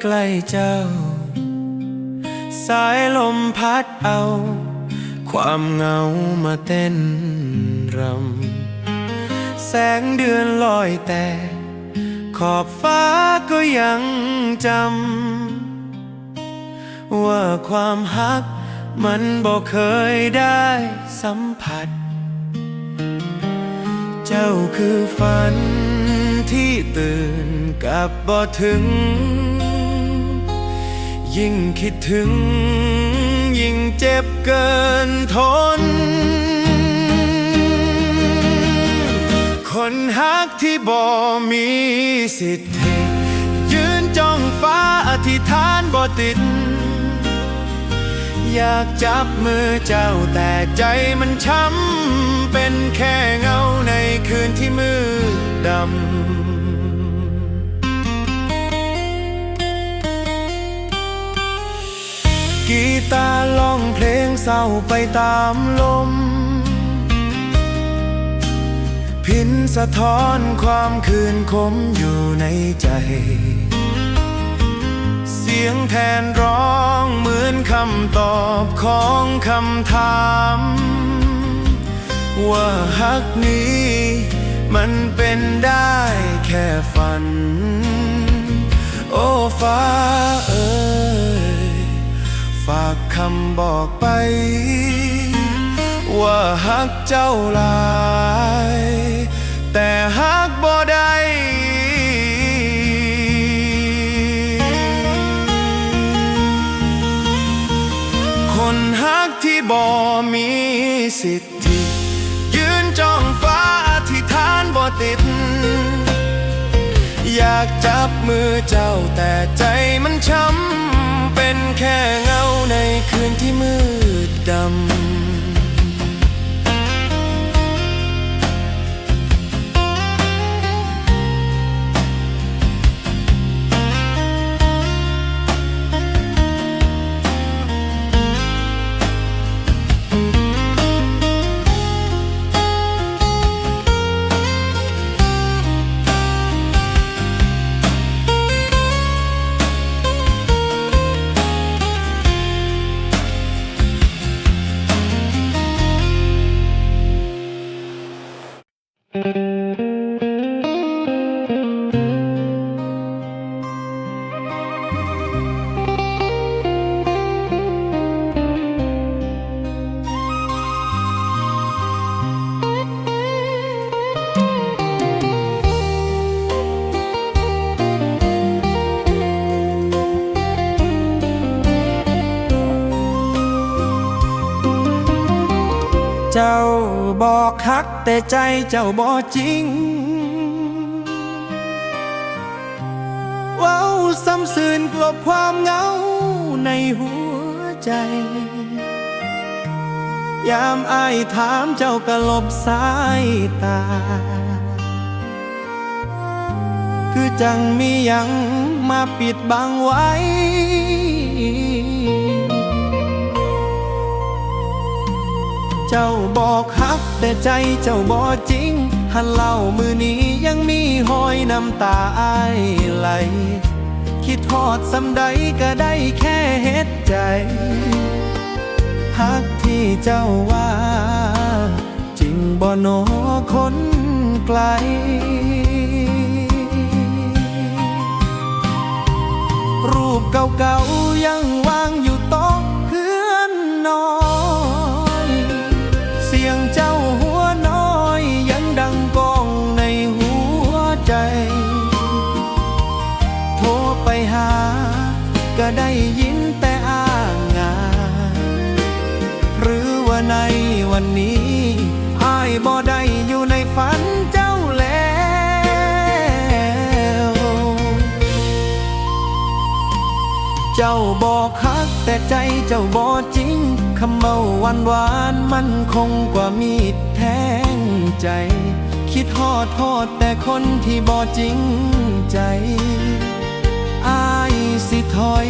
ใกล้เจ้า สายลมพัดเอา ความเหงามาเต้นรำ แสงเดือนลอยแต่ ขอบฟ้าก็ยังจำ ว่าความฮักมันบอกเคยได้สัมผัส เจ้าคือฝันที่ตื่นกับบ่ถึง ยิ่งคิดถึง ยิ่งเจ็บเกินทน คนฮักที่บ่มีสิทธิ์ยืนจ้องฟ้าอธิษฐานบ่ติด อยากจับมือเจ้าแต่ใจมันช้ำ เป็นแค่เงาในคืนที่มืดดำ กีตาร์ร้องเพลงเศร้าไปตามลม พินสะท้อนความคืนคมอยู่ในใจ เสียงแทนร้องเหมือนคำตอบของคำถาม ว่าฮักนี้มันเป็นได้แค่ฝัน โอ้ฟ้าเอ่ย ฝากคำบอกไป ว่าฮักเจ้าหลาย แต่ฮักบ่ได้คนฮักที่บ่มีสิทธิ ยืนจ้องฟ้าอธิษฐานบ่ติด อยากจับมือเจ้าแต่ใจมันช้ำ เป็นแค่เงาในคืนที่มืดดำ แต่ใจเจ้าบอกจริง เว้าซ้ำซื่นกลบความเหงาในหัวใจ ยามอายถามเจ้าก็หลบสายตา คือจังมียังมาปิดบังไว้ เจ้าบอกฮักแต่ใจเจ้าบอกจริง หันเล่ามือนี้ยังมีหอยน้ำตาอายไหล คิดทอดสำใดก็ได้แค่เฮ็ดใจฮักที่เจ้าว่า จริงบ่โนอคนไกลรูปเก่าๆยังวางอยู่ ได้ยินแต่อ้างงาน หรือว่าในวันนี้อายบ่ได้อยู่ในฝันเจ้าแล้ว เจ้าบอกฮักแต่ใจเจ้าบอกจริงคำเมาหวานหวานมันคงกว่ามีดแทงใจ คิดทอดทอดแต่คนที่บอจริงใจิถอย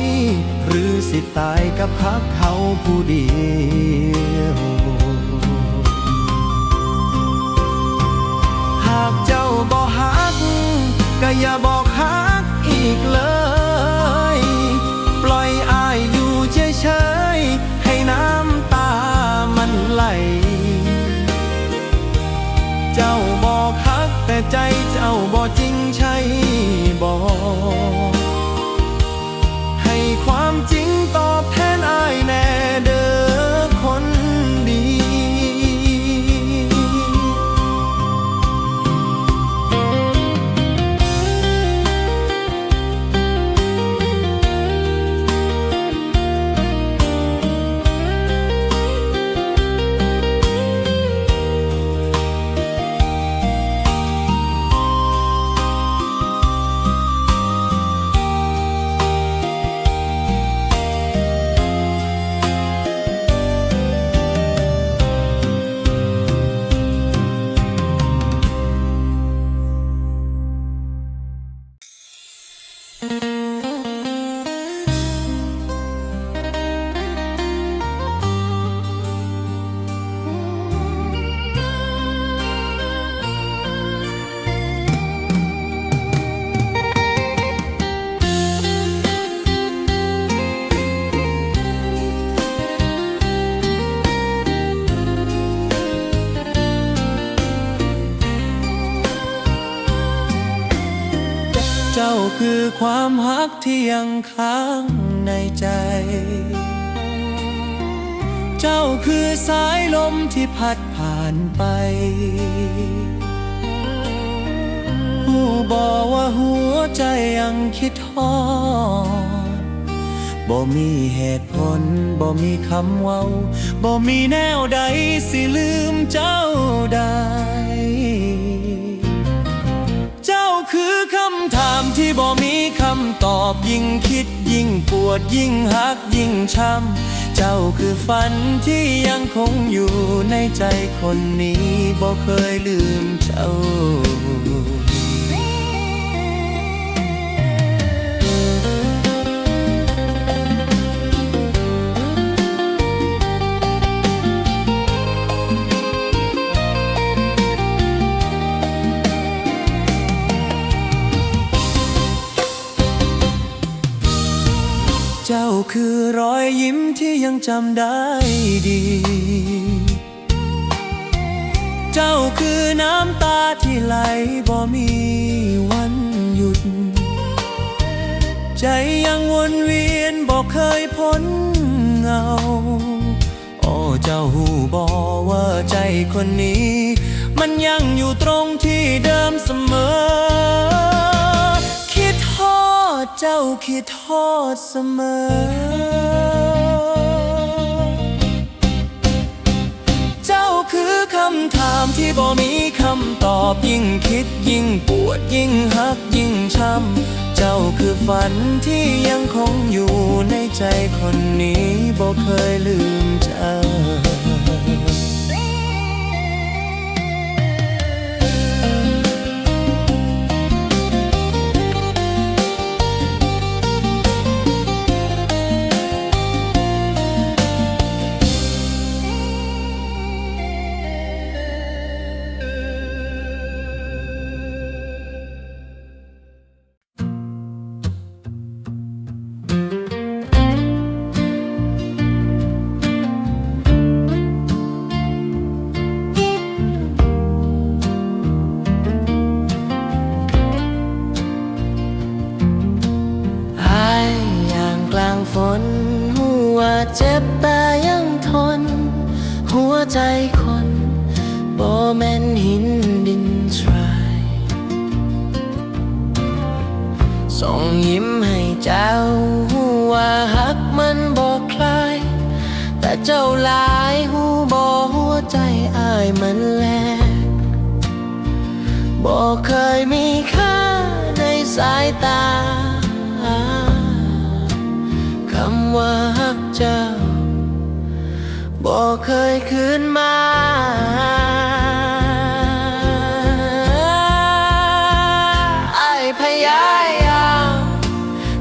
หรือสิตายกับพักเขาผู้เดียวหากเจ้าบ่หัก ก็อย่าบอกหักอีกเลย ปล่อยอายอยู่เฉยเฉยให้น้ำตามันไหล เจ้าบอกฮักแต่ใจเจ้าบ่จริงใช่บอก คือความฮักที่ยังค้างในใจ เจ้าคือสายลมที่พัดผ่านไป ผู้บอกว่าหัวใจยังคิดทอดบ่มีเหตุผลบ่มีคำเว้าบ่มีแนวใดสิลืมเจ้าได้ ที่บ่มีคำตอบยิ่งคิดยิ่งปวดยิ่งหักยิ่งช้ำ เจ้าคือฝันที่ยังคงอยู่ในใจคนนี้บ่เคยลืมเจ้า ยังจำได้ดี เจ้าคือน้ำตาที่ไหลบ่มีวันหยุด ใจยังวนเวียนบอกเคยพ้นเงาโอ้เจ้าหูบอว่าใจคนนี้ มันยังอยู่ตรงที่เดิมเสมอคิดทอดเจ้าคิดทอดเสมอ คำถามที่บ่มีคำตอบยิ่งคิดยิ่งปวดยิ่งหักยิ่งช้ำ เจ้าคือฝันที่ยังคงอยู่ในใจคนนี้บ่เคยลืมเจ้า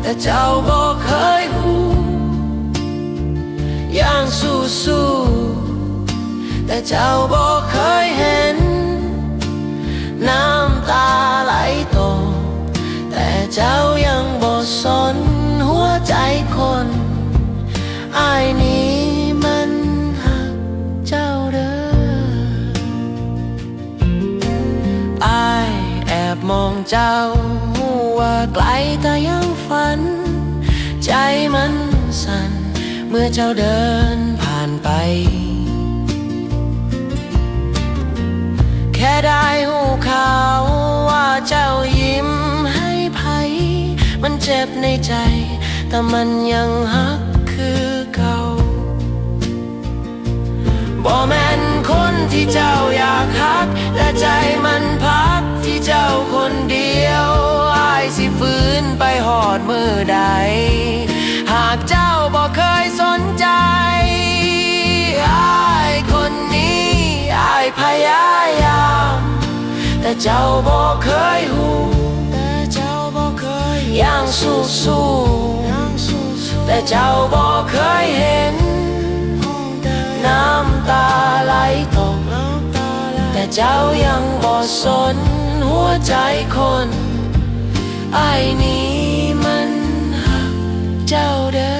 แต่เจ้าบอกเคยหูอย่างสู้สู้ๆแต่เจ้าบอกเคยเห็น น้ำตาไหลตกแต่เจ้ายังบ่สนหัวใจคนอายนี้มันหักเจ้าเด้ออายแอบมองเจ้าว่าไกลแต่ยัง มันสั่น เมื่อเจ้าเดินผ่านไป แค่ได้หูข่าวว่าเจ้ายิ้มให้ภัย มันเจ็บในใจ แต่มันยังฮักคือเก่าบ่แม่นคนที่เจ้าอยากฮักแต่ใจมันพักที่เจ้าคนเดียว อายสิฟื้นไปหอดมือใดากเจ้าบ่เคยสนใจอายคนนี้อายพยายาม แต่เจ้าบ่เคยหูแต่เจ้าบ่เคยยังสู้สู้แต่เจ้าบ่เคยเห็น น้ำตาไหลตกแต่เจ้ายังบ่สนหัวใจคนไอ้ายนี้มันหั กเ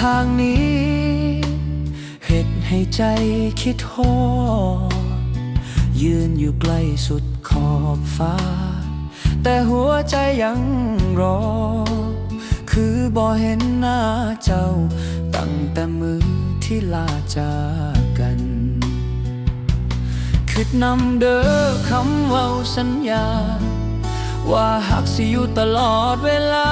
ทางนี้เหตุให้ใจคิดโทษยืนอยู่ใกล้สุดขอบฟ้า แต่หัวใจยังรอ คือบ่เห็นหน้าเจ้า ตั้งแต่มือที่ลาจากกันคิดนำเด้อคำเว้าสัญญา ว่าหักสิอยู่ตลอดเวลา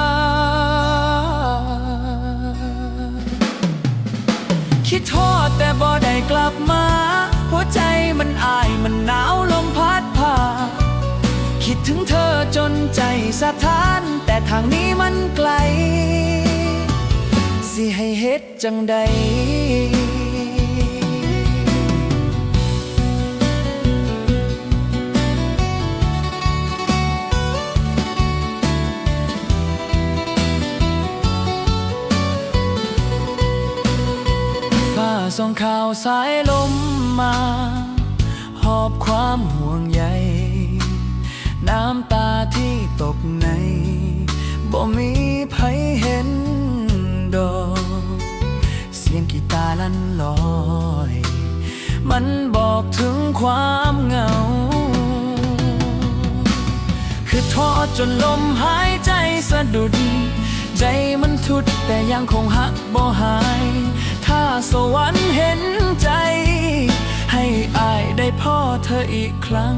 คิดโทษแต่บ่ได้กลับมา หัวใจมันอายมันหนาวลมพัดผ่าคิดถึงเธอจนใจสะท้าน แต่ทางนี้มันไกล สิให้เฮ็ดจังใด ส่งข่าวสายลมมา หอบความห่วงใย น้ำตาที่ตกใน บ่มีใครเห็นดอก เสียงกีตาร์ลั่นลอย มันบอกถึงความเหงา คือท้อจนลมหายใจสะดุด ใจมันทุดแต่ยังคงหักบ่หาย ถ้าสวรรค์เห็นใจ ให้อายได้พ่อเธออีกครั้ง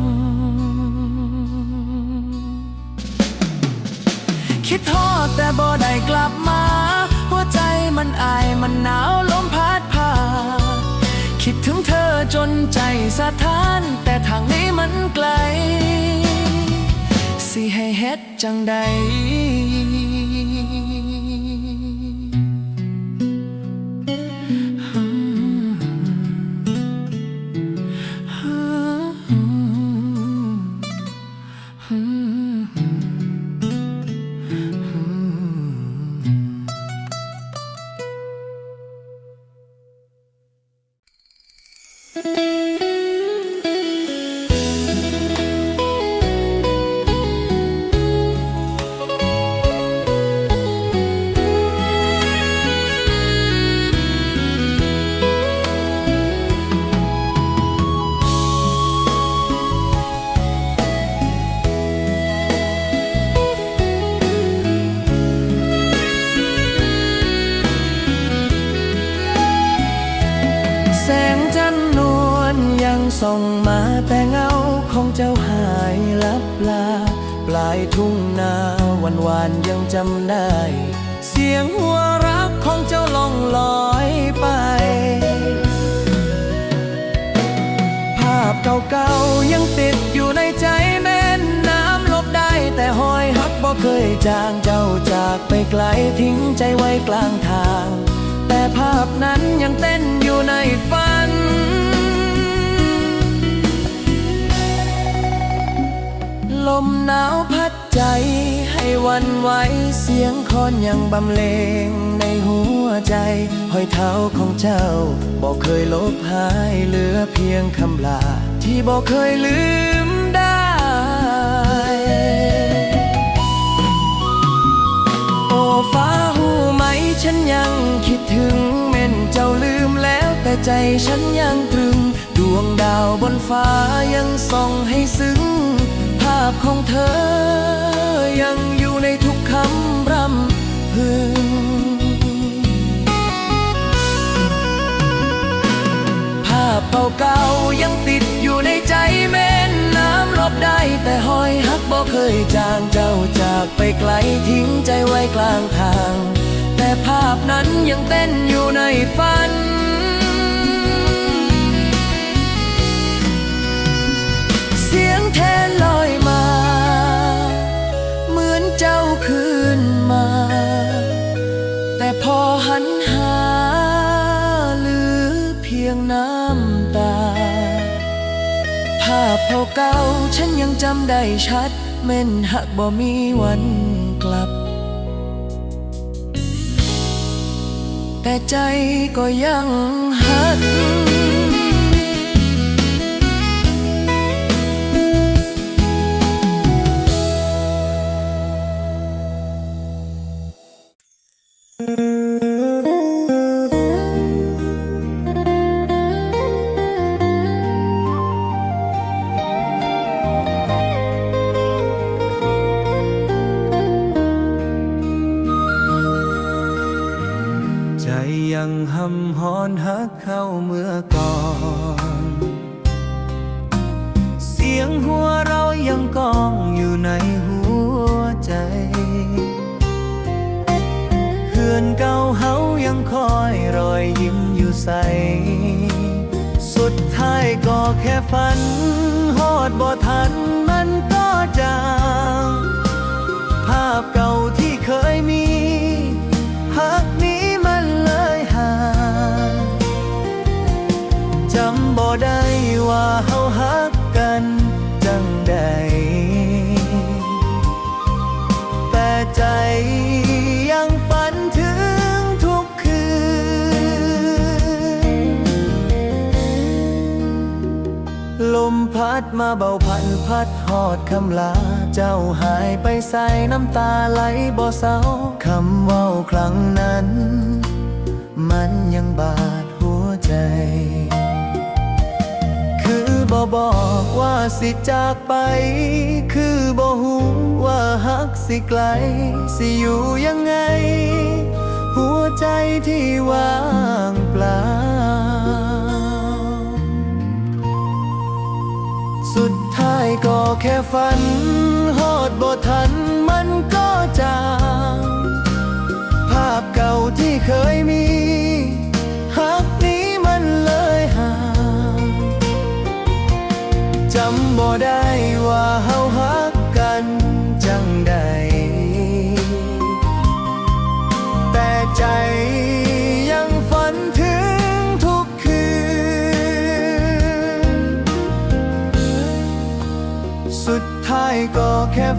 คิดท้อแต่บ่ได้กลับมา หัวใจมันอายมันหนาวลมพัดผ่าคิดถึงเธอจนใจสะท้าน แต่ทางนี้มันไกล สิให้เฮ็ดจังใด เคยจางเจ้าจากไปไกลทิ้งใจไว้กลางทาง แต่ภาพนั้นยังเต้นอยู่ในฝัน ลมหนาวพัดใจให้วันไหวเสียงคอนยังบำเลงในหัวใจหอยเท้าของเจ้าบอกเคยลบหายเหลือเพียงคำลาที่บอกเคยลืม ฟ้าหูไหมฉันยังคิดถึงเม่นเจ้าลืมแล้วแต่ใจฉันยังตรึง ดวงดาวบนฟ้ายังส่องให้ซึ้ง ภาพของเธอ ยังอยู่ในทุกคำรำพึงภาพเก่า แต่หอยหักบ่เคยจางเจ้าจากไปไกลทิ้งใจไว้กลางทาง แต่ภาพนั้นยังเต้นอยู่ในฝัน ภาเก่าฉันยังจำได้ชัดเม่นหักบ่มีวันกลับ แต่ใจก็ยังหัก ได้ว่าเฮาหักกันจังใด แต่ใจยังฝันถึงทุกคืน ลมพัดมาเบาพันพัดหอดคำลา เจ้าหายไปใส่น้ำตาไหลบ่เศร้าคำเว้าครั้งนั้น มันยังบาดหัวใจ บ่บอกว่าสิจากไป คือบ่หูว่าฮักสิไกล สิอยู่ยังไง หัวใจที่ว่างเปล่า สุดท้ายก็แค่ฝันฮอดบ่ทันมันก็จาง ภาพเก่าที่เคยมี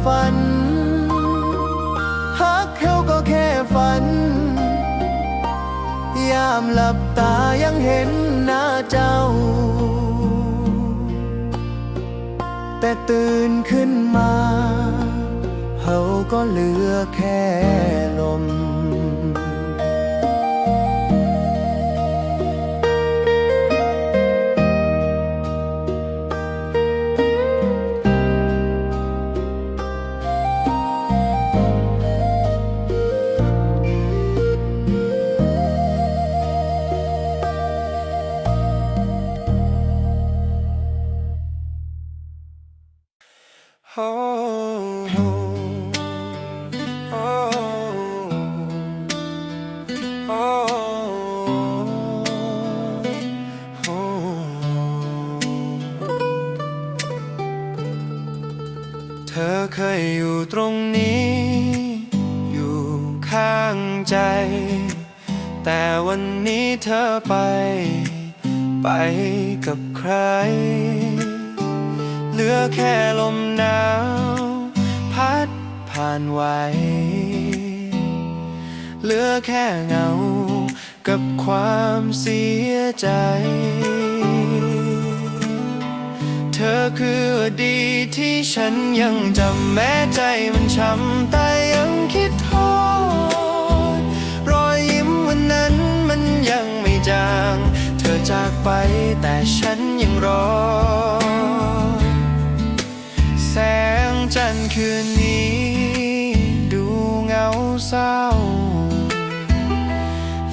ฝันหักเขาก็แค่ฝัน ยามหลับตายังเห็นหน้าเจ้า แต่ตื่นขึ้นมาเขาก็เหลือแค่ลม ฉันยังจำแม้ใจมันช้ำแต่ยังคิดทอดรอยยิ้มวันนั้นมันยังไม่จาง เธอจากไปแต่ฉันยังรอ แสงจันทร์คืนนี้ ดูเงาเศร้า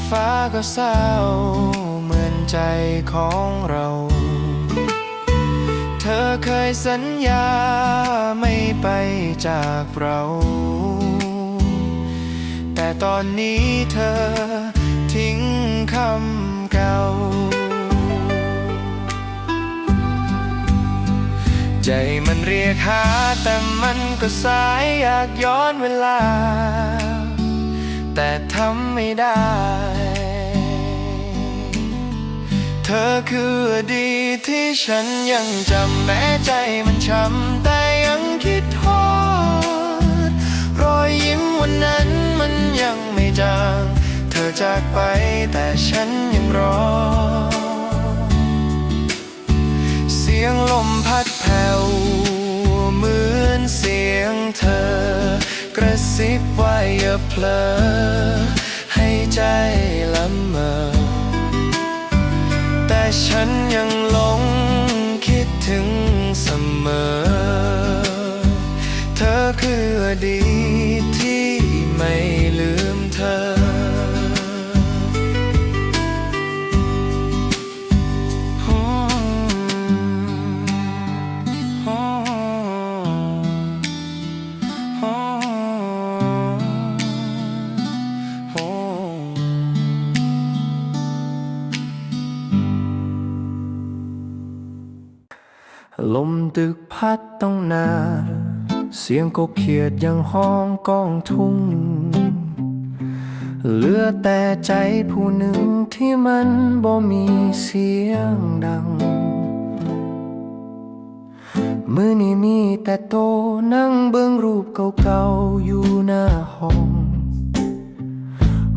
ฟ้าก็เศร้าเหมือนใจของเรา อเคยสัญญาไม่ไปจากเรา แต่ตอนนี้เธอทิ้งคำเก่า ใจมันเรียกหาแต่มันก็สายอยากย้อนเวลา แต่ทำไม่ได้ ธอคืออดีตที่ฉันยังจำแม้ใจมันช้ำแต่ยังคิดทอด รอยยิ้มวันนั้นมันยังไม่จาง เธอจากไปแต่ฉันยังรอ เสียงลมพัดแผ่วเหมือนเสียงเธอ กระซิบว่าอย่าเพลอให้ใจละเมอ ฉันยังหลงคิดถึงเสมอ เธอคืออดีตที่ไม่ลืม ลมตึกพัดต้องนา เสียงกบเขียดยังห้องก้องทุ่ง เหลือแต่ใจผู้หนึ่งที่มันบ่มีเสียงดัง มือนี้มีแต่โตนั่งเบิ่งรูปเก่าๆอยู่หน้าห้อง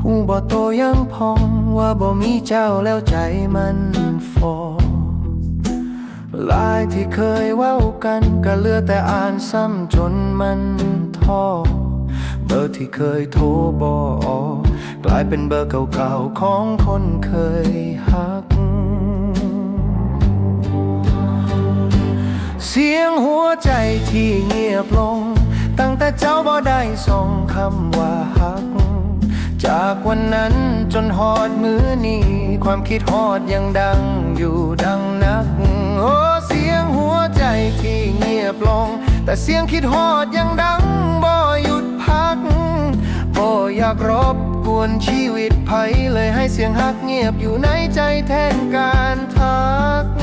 หูบ่โตยังพองว่าบ่มีเจ้าแล้วใจมัน ลายที่เคยเว้ากันก็เหลือแต่อ่านซ้ำจนมันท้อเบอร์ที่เคยโทรบอกกลายเป็นเบอร์เก่าๆของคนเคยฮัก เสียงหัวใจที่เงียบลง ตั้งแต่เจ้าบ่ได้ส่งคำว่าฮั จากวันนั้นจนหอดมือนี้ ความคิดฮอดยังดังอยู่ดังนัก โอ้เสียงหัวใจที่เงียบลง แต่เสียงคิดฮอดยังดังบ่หยุดพักบ่อยากรบกวนชีวิตไผเลยให้เสียงฮักเงียบอยู่ในใจแทนการทัก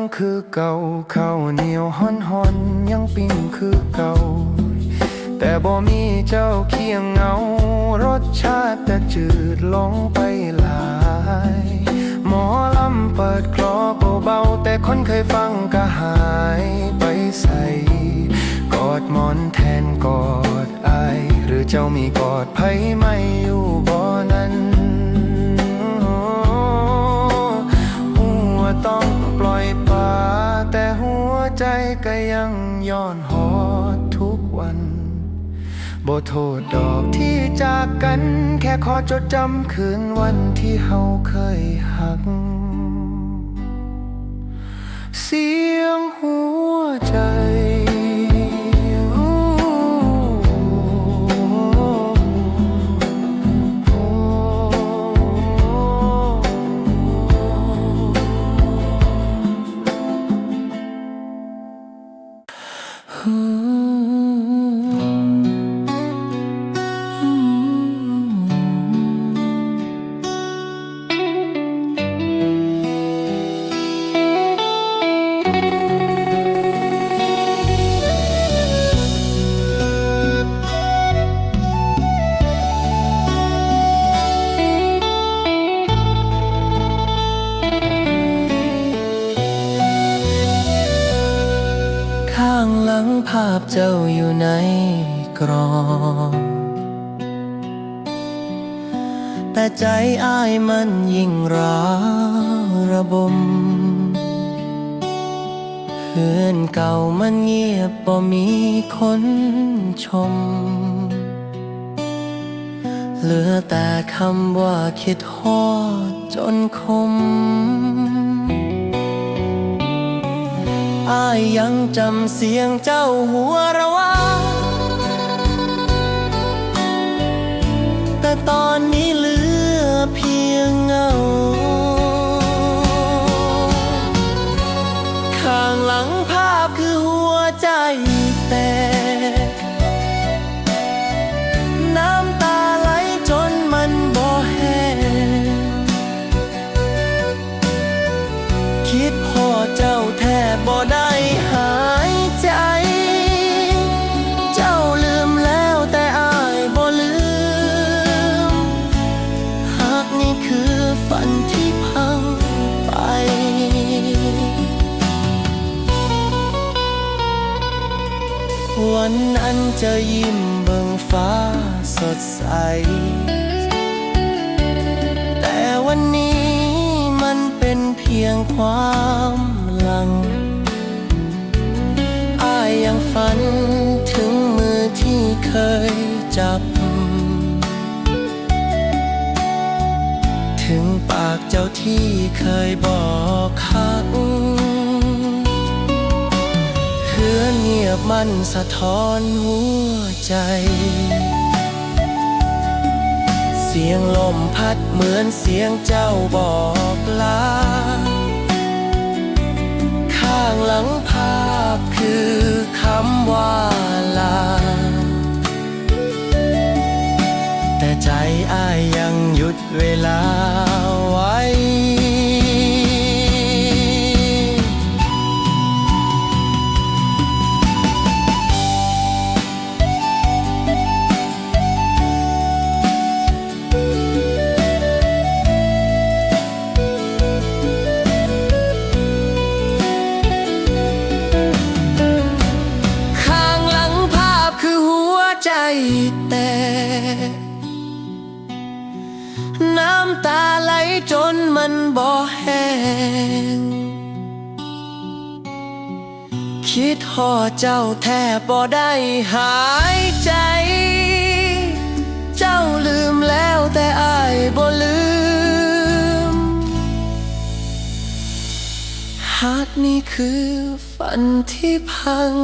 งคือเก่าข้าวเหนียวฮ้อนหอนยังปิ้งคือเก่า แต่บ่มีเจ้าเคียงเงารสชาติแต่จืดลงไปหลาย หมอลำเปิดคลอเบาๆแต่คนเคยฟังก็หายไปใส่กอดหมอนแทนกอดไอหรือเจ้ามีกอดไผ่ไม่อยู่ อนหอดทุกวันบ่โทษดอกที่จากกัน แค่ขอจดจำคืนวันที่เฮาเคยหัก เสียงหัวใจ เหลือแต่คำว่าคิดฮอดจนคมอายยังจำเสียงเจ้าหัวเราะวาแต่ตอนนี้เหลือเพียงเงา ข้างหลังภาพคือหัวใจแต่ นั้นจะยิ้มเบิ่งฟ้าสดใส แต่วันนี้มันเป็นเพียงความหลังอายยังฝันถึงมือที่เคยจับ ถึงปากเจ้าที่เคยบอกคัก งียบมันสะท้อนหัวใจ เสียงลมพัดเหมือนเสียงเจ้าบอกลา ข้างหลังภาพคือคำว่าลา แต่ใจอ้ายยังหยุดเวลาไว้ เจ้าแทบบ่ได้หายใจ เจ้าลืมแล้วแต่อายบ่ลืม หาดนี้คือฝันที่พัง